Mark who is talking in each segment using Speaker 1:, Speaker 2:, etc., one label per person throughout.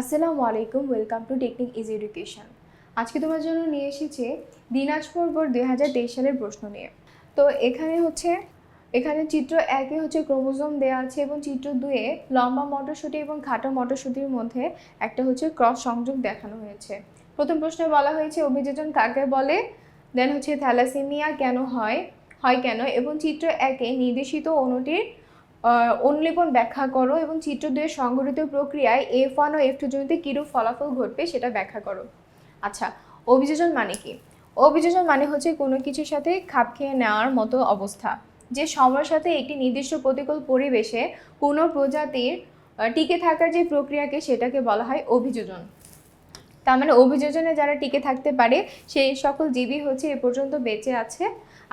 Speaker 1: আসসালামু আলাইকুম welcome to technique is education. আজকে তোমার জন্য নিয়ে এসেছি দিনাজপুর বোর্ড দুই হাজার তেইশ সালের প্রশ্ন নিয়ে। তো এখানে হচ্ছে এখানে চিত্র একে হচ্ছে ক্রোমোজোম দেওয়া আছে এবং চিত্র দুয়ে লম্বা মটরশুঁটি এবং খাটো মটরশুঁটির মধ্যে একটা হচ্ছে ক্রস সংযোগ দেখানো হয়েছে। প্রথম প্রশ্নে বলা হয়েছে অভিযোজন কাকে বলে? দেন হচ্ছে থ্যালাসেমিয়া কেন হয়? হয় কেন? এবং চিত্র একে নির্দেশিত অণুটির আহ, অনুলিপন ব্যাখ্যা করো এবং চিত্র দুয়ের সংঘটিত প্রক্রিয়ায় এফ ওয়ান ও এফ টু জনিতে কিরূপ ফলাফল ঘটবে সেটা ব্যাখ্যা করো। আচ্ছা অভিযোজন মানে কি? অভিযোজন মানে হচ্ছে কোনো কিছুর সাথে খাপ খেয়ে নেওয়ার মতো অবস্থা, যে সময়ের সাথে একটি নির্দিষ্ট প্রতিকূল পরিবেশে কোনো প্রজাতির টিকে থাকার যে প্রক্রিয়াকে সেটাকে বলা হয় অভিযোজন। তার মানে অভিযোজনে যারা টিকে থাকতে পারে, সেই সকল জীবই হচ্ছে এ পর্যন্ত বেঁচে আছে,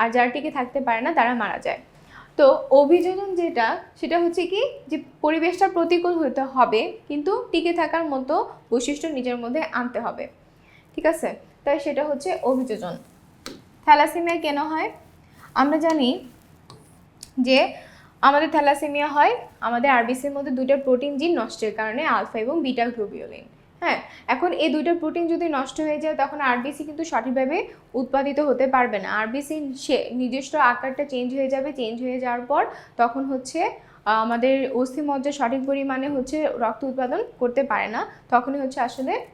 Speaker 1: আর যারা টিকে থাকতে পারে না, তারা মারা যায়। তো অভিযোজন যেটা, সেটা হচ্ছে কি যে পরিবেশটা প্রতিকূল হতে হবে, কিন্তু টিকে থাকার মতো বৈশিষ্ট্য নিজের মধ্যে আনতে হবে। ঠিক আছে? তাই সেটা হচ্ছে অভিযোজন। থ্যালাসেমিয়া কেন হয়? আমরা জানি যে আমাদের থ্যালাসেমিয়া হয় আমাদের আরবিসির মধ্যে দুইটা প্রোটিন জিন নষ্টের কারণে আলফা এবং বিটা গ্লোবিওলিন। হ্যাঁ এখন এই দুইটা প্রোটিন যদি নষ্ট হয়ে যায়, তখন আরবিসি কিন্তু সঠিকভাবে উৎপাদিত হতে পারবে না। আরবিসি সে নিজস্ব আকারটা চেঞ্জ হয়ে যাবে চেঞ্জ হয়ে যাওয়ার পর তখন হচ্ছে আমাদের অস্থিমজ্জা সঠিক পরিমাণে হচ্ছে রক্ত উৎপাদন করতে পারে না। তখনই হচ্ছে আসলে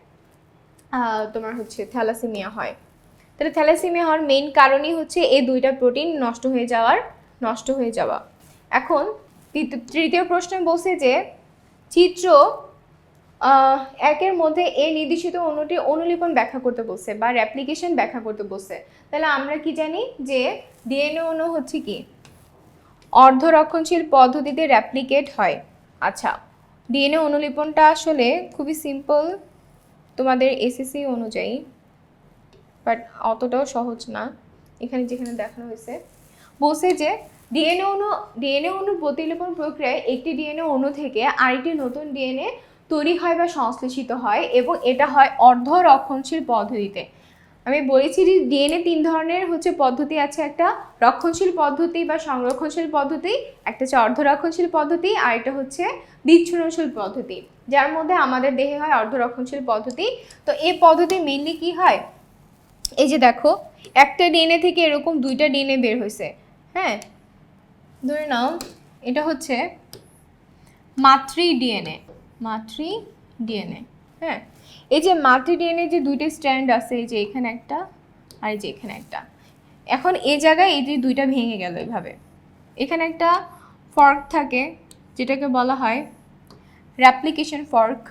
Speaker 1: তোমার হচ্ছে থ্যালাসেমিয়া হয়। তাহলে থ্যালাসেমিয়া হওয়ার মেইন কারণই হচ্ছে এই দুইটা প্রোটিন নষ্ট হয়ে যাওয়ার, নষ্ট হয়ে যাওয়া। এখন তৃতীয়- প্রশ্নে বলছে যে, চিত্র একের মধ্যে এই নির্দেশিত অণুটি অনুলিপন ব্যাখ্যা করতে বলছে বা রেপ্লিকেশন ব্যাখ্যা করতে বলছে। তাহলে আমরা কি জানি যে ডিএনএ অণু হচ্ছে কি? অর্ধরক্ষণশীল পদ্ধতিতে রেপ্লিকেট হয়। আচ্ছা ডিএনএ অনুলিপনটা আসলে খুবই সিম্পল তোমাদের এসএসসি অনুযায়ী বাট অতটাও সহজ না, এখানে যেখানে দেখানো হয়েছে। বলছে যে ডিএনএ অণু ডিএনএ অণুর প্রতিলিপন প্রক্রিয়ায় একটি ডিএনএ অণু থেকে আরেকটি নতুন ডিএনএ তৈরি হয় বা সংশ্লেষিত হয় এবং এটা হয় অর্ধ রক্ষণশীল পদ্ধতিতে। আমি বলেছি যে ডিএনএ তিন ধরনের হচ্ছে পদ্ধতি আছে। একটা রক্ষণশীল পদ্ধতি বা সংরক্ষণশীল পদ্ধতি, একটা হচ্ছে অর্ধরক্ষণশীল পদ্ধতি, আর এটা হচ্ছে বিচ্ছুরণশীল পদ্ধতি। যার মধ্যে আমাদের দেহে হয় অর্ধরক্ষণশীল পদ্ধতি। তো এই পদ্ধতি মেনলি কি হয়? এই যে দেখো, একটা ডিএনএ থেকে এরকম দুইটা ডিএনএ বের হয়েছে। হ্যাঁ? ধরে নাও, এটা হচ্ছে মাতৃ ডিএনএ মাতৃ ডিএনএ হ্যাঁ? এই যে মাতৃ ডিএনএ যে দুইটা স্ট্র্যান্ড আছে, এই যে এখানে একটা আর এই যে এখানে একটা। এখন এই জায়গায় এই যে দুইটা ভেঙে গেল এভাবে। এখানে একটা ফর্ক থাকে, যেটাকে বলা হয় র্যাপ্লিকেশন ফর্ক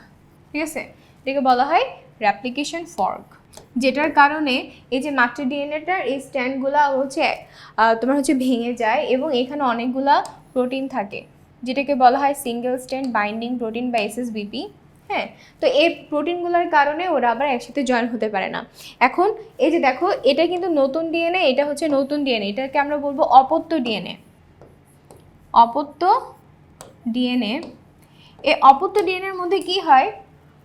Speaker 1: ঠিক আছে? এটাকে বলা হয় র্যাপ্লিকেশন ফর্ক যেটার কারণে এই যে মাতৃ ডিএনএটার এই স্ট্যান্ডগুলো হচ্ছে তোমার হচ্ছে ভেঙে যায় এবং এখানে অনেকগুলা প্রোটিন থাকে। যেটাকে বলা হয় সিঙ্গেল স্ট্যান্ড বাইন্ডিং প্রোটিন বা এসএসবিপি হ্যাঁ? তো এই প্রোটিনগুলোর কারণে ওরা আবার একসাথে জয়েন হতে পারে না। এখন এই যে দেখো, এটা কিন্তু নতুন ডিএনএ এটা হচ্ছে নতুন ডিএনএ এটাকে আমরা বলব অপত্য ডিএনএ অপত্য ডিএনএ এই অপত্য ডিএনএর মধ্যে কি হয়?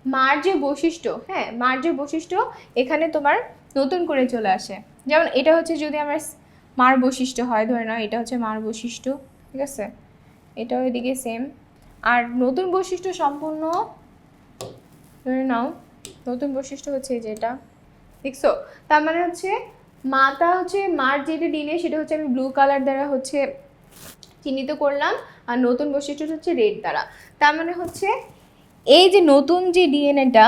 Speaker 1: মার যে বৈশিষ্ট্য হ্যাঁ? মার যে বৈশিষ্ট্য এখানে তোমার নতুন করে চলে আসে। যেমন এটা হচ্ছে যদি আমার মার বৈশিষ্ট্য হয়, ধরে নাও এটা হচ্ছে মার বৈশিষ্ট্য, ঠিক আছে? এটাও এদিকে সেম আর নতুন বৈশিষ্ট্য সম্পূর্ণ, ধরে নাও, নতুন বৈশিষ্ট্য হচ্ছে যেটা দেখছ? তার মানে হচ্ছে মাটা হচ্ছে মার যেটা ডিনে, সেটা হচ্ছে আমি ব্লু কালার দ্বারা হচ্ছে চিহ্নিত করলাম, আর নতুন বৈশিষ্ট্যটা হচ্ছে রেড দ্বারা। তার মানে হচ্ছে, এই যে নতুন যে ডিএনএটা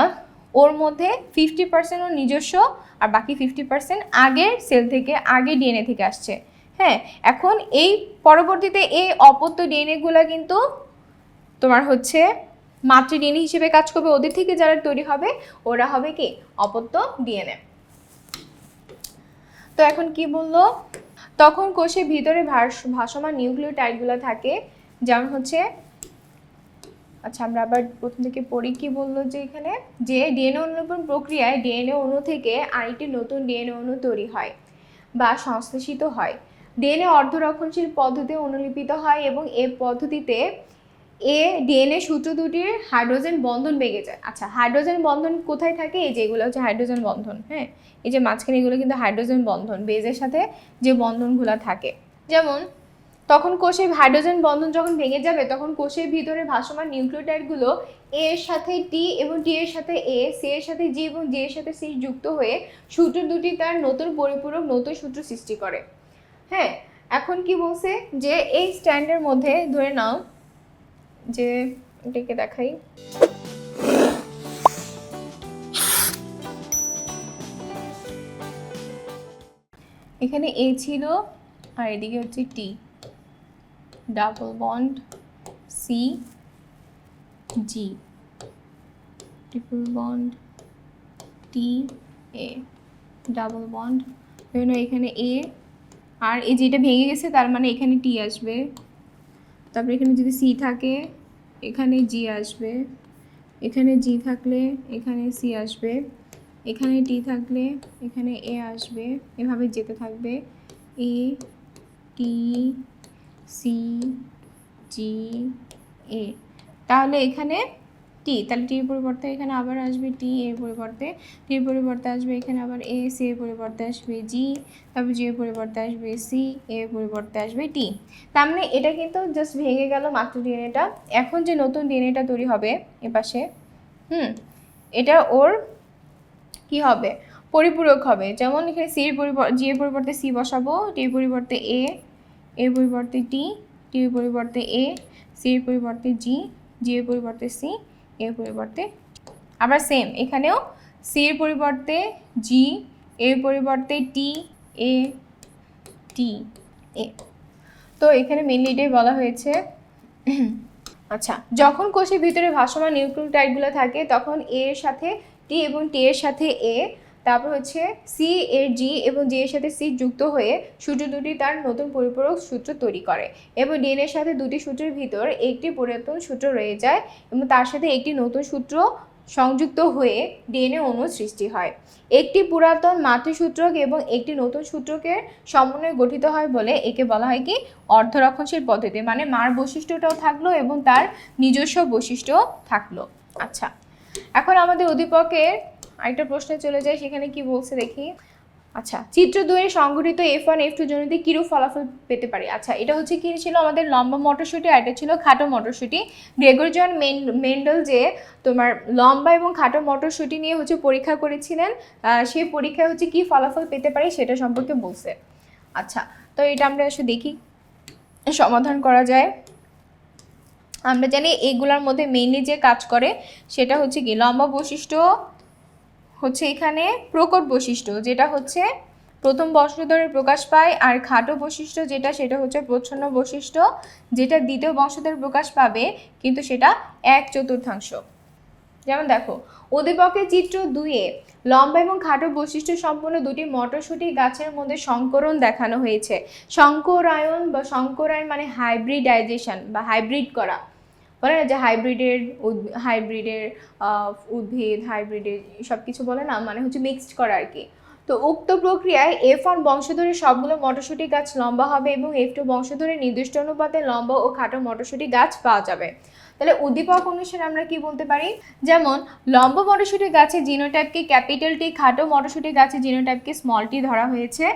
Speaker 1: ওর মধ্যে ফিফটি পার্সেন্ট ওর নিজস্ব, আর বাকি ফিফটি পার্সেন্ট আগের সেল থেকে, আগে ডিএনএ থেকে আসছে। হ্যাঁ এখন এই পরবর্তীতে এই অপত্য ডিএনএগুলো কিন্তু তোমার হচ্ছে মাতৃ ডিএনএ হিসেবে কাজ করবে, ওদের থেকে যারা তৈরি হবে, ওরা হবে কি? অপত্য ডিএনএ। তো এখন কি বলল? তখন কোষের ভিতরে ভাস- ভাসমান নিউক্লিওটাইডগুলো থাকে, যেমন হচ্ছে আচ্ছা আমরা আবার প্রথম থেকে পড়ি, কি বলল যে এখানে? যে ডিএনএ অনুলিপন প্রক্রিয়ায় ডিএনএ অণু থেকে আরেকটি নতুন ডিএনএ অণু তৈরি হয় বা সংশ্লেষিত হয়। ডিএনএ অর্ধরক্ষণশীল পদ্ধতিতে অনুলিপিত হয় এবং এ পদ্ধতিতে এ ডিএনএ সূত্র দুটির হাইড্রোজেন বন্ধন বেগে যায়। আচ্ছা হাইড্রোজেন বন্ধন কোথায় থাকে? এই যে এগুলো হচ্ছে হাইড্রোজেন বন্ধন হ্যাঁ? এই যে মাঝখানে এগুলো কিন্তু হাইড্রোজেন বন্ধন, বেজের সাথে যে বন্ধনগুলো থাকে। যেমন, তখন কোষে হাইড্রোজেন বন্ধন যখন ভেঙে যাবে, তখন কোষের ভিতরে ভাসমান নিউক্লিওটাইডগুলো এ এর সাথে টি এবং টি এর সাথে এ, সি এর সাথে জি এবং জি এর সাথে সি যুক্ত হয়ে সূত্র দুটি তার নতুন পরিপূরক নতুন সূত্র সৃষ্টি করে। হ্যাঁ এখন কি বলছে? যে এই স্ট্যান্ডের মধ্যে, ধরে নাও, যে এটাকে দেখাই। এখানে এ ছিল, আর এদিকে হচ্ছে T double bond C G triple bond T A double bond এখানে এ আর এই যেটা ভেঙে গেছে, তার মানে এখানে টি আসবে। তারপরে এখানে যদি সি থাকে, এখানে জি আসবে। এখানে জি থাকলে এখানে সি আসবে। এখানে টি থাকলে এখানে এ আসবে। এভাবে যেতে থাকবে। এ টি সি জি এ তাহলে এখানে টি তাহলে টির পরিবর্তে এখানে আবার আসবে টি এর পরিবর্তে টির পরিবর্তে আসবে এখানে আবার এ সি এর পরিবর্তে আসবে জি তারপর জি এর পরিবর্তে আসবে সি এর পরিবর্তে আসবে টি তার মানে এটা কিন্তু জাস্ট ভেঙে গেল মাত্র ডিএনএটা এখন যে নতুন ডিএনএটা তৈরি হবে এপাশে হুম এটা ওর কি হবে পরিপূরক হবে যেমন এখানে সি এর পরিবর্তে জি এর পরিবর্তে সি বসাবো টি এর পরিবর্তে এ এর পরিবর্তে টি টি এর পরিবর্তে এ সি এর পরিবর্তে জি জি এর পরিবর্তে সি এর পরিবর্তে আবার সেম এখানেও সি এর পরিবর্তে জি এর পরিবর্তে টি এ টি এ তো এখানে মেনলি এটাই বলা হয়েছে আচ্ছা যখন কোষের ভিতরে ভাসমান নিউক্লিওটাইডগুলো থাকে, তখন এ এর সাথে টি এবং টি এর সাথে এ তারপর হচ্ছে সি এর জি এবং জি এর সাথে সি যুক্ত হয়ে সূত্র দুটি তার নতুন পরিপূরক সূত্র তৈরি করে এবং ডিএনএ এর সাথে দুটি সূত্রের ভিতর একটি পুরাতন সূত্র রয়ে যায় এবং তার সাথে একটি নতুন সূত্র সংযুক্ত হয়ে ডিএনএ অণু সৃষ্টি হয়। একটি পুরাতন মাতৃসূত্রক এবং একটি নতুন সূত্রকের সমন্বয়ে গঠিত হয় বলে একে বলা হয় কি? অর্ধরক্ষণশীল পদ্ধতি মানে মার বৈশিষ্ট্যটাও থাকল এবং তার নিজস্ব বৈশিষ্ট্য থাকল। আচ্ছা এখন আমাদের উদ্দীপকের আরেকটা প্রশ্নে চলে যায় সেখানে কি বলছে দেখি। আচ্ছা চিত্র দুয়ে সংগঠিত এফ ওয়ান এফ টু জনিতে কিরূপ ফলাফল পেতে পারি? আচ্ছা এটা হচ্ছে কি ছিল আমাদের লম্বা মটরশুঁটি আর এটা ছিল খাটো মটরশুঁটি। গ্রেগরজন মেন, মেন্ডেল যে তোমার লম্বা এবং খাটো মটরশুঁটি নিয়ে হচ্ছে পরীক্ষা করেছিলেন সেই পরীক্ষায় হচ্ছে কি ফলাফল পেতে পারি সেটা সম্পর্কে বলছে। আচ্ছা তো এটা আমরা এসে দেখি, সমাধান করা যায়। আমরা জানি এইগুলোর মধ্যে মেইনলি যে কাজ করে সেটা হচ্ছে কি লম্বা বৈশিষ্ট্য হচ্ছে এখানে প্রকট বৈশিষ্ট্য, যেটা হচ্ছে প্রথম বংশধরে প্রকাশ পায় আর খাটো বৈশিষ্ট্য যেটা, সেটা হচ্ছে প্রচ্ছন্ন বৈশিষ্ট্য, যেটা দ্বিতীয় বংশধরে প্রকাশ পাবে, কিন্তু সেটা এক চতুর্থাংশ। যেমন দেখো, উদ্দীপকের চিত্র দুইয়ে লম্বা এবং খাটো বৈশিষ্ট্য সম্পন্ন দুটি মটরশুঁটি গাছের মধ্যে সংকরণ দেখানো হয়েছে। সংকরায়ন বা সংকরায়ন মানে হাইব্রিডাইজেশন বা হাইব্রিড করা। বলে না যে হাইব্রিডের হাইব্রিডের উদ্ভিদ, হাইব্রিডের সব কিছু বলে না মানে হচ্ছে মিক্সড করা আর কি। তো উক্ত প্রক্রিয়ায় এফ ওয়ান বংশধরে সবগুলো মটরশুঁটি গাছ লম্বা হবে এবং এফ টু বংশধরে নির্দিষ্ট অনুপাতে লম্বা ও খাটো মটরশুঁটি গাছ পাওয়া যাবে। তাহলে উদ্দীপক অনুসারে আমরা কি বলতে পারি? যেমন, লম্বা মটরশুঁটি গাছে জিনোটাইপকে ক্যাপিটাল টি খাটো মটরশুঁটি গাছে জিনোটাইপকে স্মল টি ধরা হয়েছে,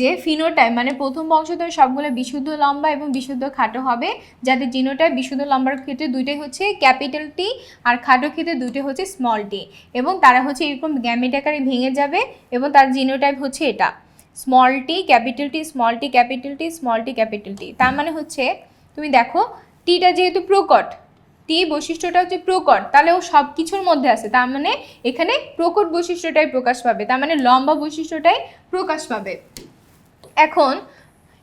Speaker 1: যে ফিনোটাইপ মানে প্রথম বংশধর সবগুলো বিশুদ্ধ লম্বা এবং বিশুদ্ধ খাটো হবে, যাদের জিনোটাইপ বিশুদ্ধ লম্বার ক্ষেত্রে দুইটাই হচ্ছে ক্যাপিটাল টি আর খাটো ক্ষেত্রে দুইটা হচ্ছে স্মল টি এবং তারা হচ্ছে এরকম গ্যামেট আকারে ভেঙে যাবে এবং তার জিনোটাইপ হচ্ছে এটা। Small T capital T small T capital T small T capital T তার মানে হচ্ছে, তুমি দেখো টিটা যেহেতু প্রকট টি বৈশিষ্ট্যটা হচ্ছে প্রকট, তাহলে ও সব কিছুর মধ্যে আছে, তার মানে এখানে প্রকট বৈশিষ্ট্যটাই প্রকাশ পাবে, তার মানে লম্বা বৈশিষ্ট্যটাই প্রকাশ পাবে। এখন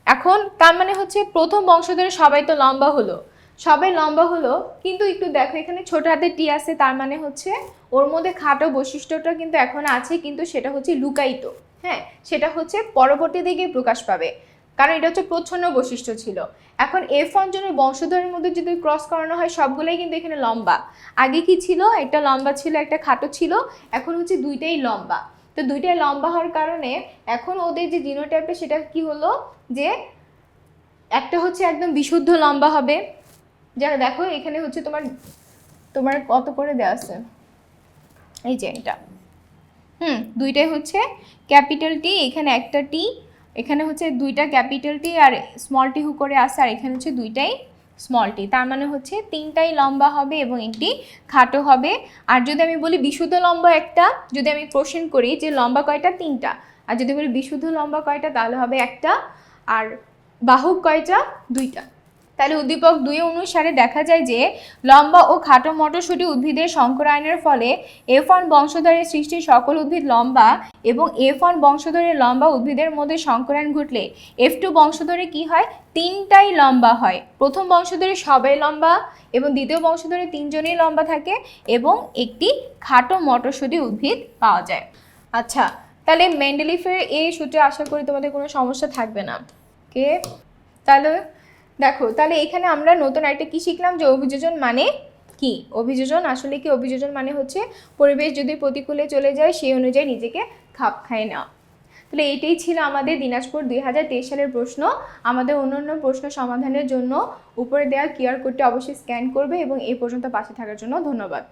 Speaker 1: এখন তার মানে হচ্ছে প্রথম বংশধরে সবাই তো লম্বা হলো, সবাই লম্বা হলো, কিন্তু একটু দেখো, এখানে ছোট হাতে টি আছে, তার মানে হচ্ছে ওর মধ্যে খাটো বৈশিষ্ট্যটা কিন্তু এখন আছে, কিন্তু সেটা হচ্ছে লুকায়িত হ্যাঁ সেটা হচ্ছে পরবর্তী দিকে প্রকাশ পাবে। কারণ এটা হচ্ছে প্রচ্ছন্ন বৈশিষ্ট্য ছিল। এখন এফ অঞ্চলের বংশধরের মধ্যে যদি ক্রস করানো হয়, সবগুলোই কিন্তু এখানে লম্বা। আগে কি ছিল? একটা লম্বা ছিল, একটা খাটো ছিল। এখন হচ্ছে দুইটাই লম্বা। তো দুইটাই লম্বা হওয়ার কারণে এখন ওদের যে জিনোটাইপটা সেটা কি হলো? যে একটা হচ্ছে একদম বিশুদ্ধ লম্বা হবে। যারা দেখো, এখানে হচ্ছে তোমার তোমার কত করে দেওয়া আছে? এই যে এটা। হুম, দুইটাই হচ্ছে ক্যাপিটাল টি এখানে একটা টি এখানে হচ্ছে দুইটা ক্যাপিটাল টি আর স্মল টি হু করে আসে আর এখানে হচ্ছে দুইটাই স্মল টি। তার মানে হচ্ছে তিনটাই লম্বা হবে এবং একটি খাটো হবে। আর যদি আমি বলি বিশুদ্ধ লম্বা একটা, যদি আমি কোশ্চেন করি যে লম্বা কয়টা? তিনটা। আর যদি বলি বিশুদ্ধ লম্বা কয়টা, তাহলে হবে একটা। আর বাহুক কয়টা? দুইটা। তাহলে উদ্দীপক দুই অনুসারে দেখা যায় যে, লম্বা ও খাটো মটরশুঁটি উদ্ভিদের সংকরায়নের ফলে এফ ওয়ান বংশধরের সৃষ্টি সকল উদ্ভিদ লম্বা এবং এফ ওয়ান বংশধরের লম্বা উদ্ভিদের মধ্যে সংকরায়ন ঘটলে এফ টু বংশধরে কি হয়? তিনটাই লম্বা হয়। প্রথম বংশধরে সবাই লম্বা এবং দ্বিতীয় বংশধরে তিনজনই লম্বা থাকে এবং একটি খাটো মটরশুঁটি উদ্ভিদ পাওয়া যায়। আচ্ছা তাহলে মেন্ডেলিফের এই সূত্রে আশা করি তোমাদের কোনো সমস্যা থাকবে না। কে? তাহলে দেখো, তাহলে এখানে আমরা নতুন একটা কি শিখলাম? যে অভিযোজন মানে কি? অভিযোজন আসলে কি? অভিযোজন মানে হচ্ছে পরিবেশ যদি প্রতিকূলে চলে যায়, সেই অনুযায়ী নিজেকে খাপ খায় না। তাহলে এইটাই ছিল আমাদের দিনাজপুর দুই হাজার তেইশ সালের প্রশ্ন। আমাদের অন্যান্য প্রশ্ন সমাধানের জন্য উপরে দেওয়া কিউআর কোডটি অবশ্যই স্ক্যান করবে এবং এই পর্যন্ত পাশে থাকার জন্য ধন্যবাদ।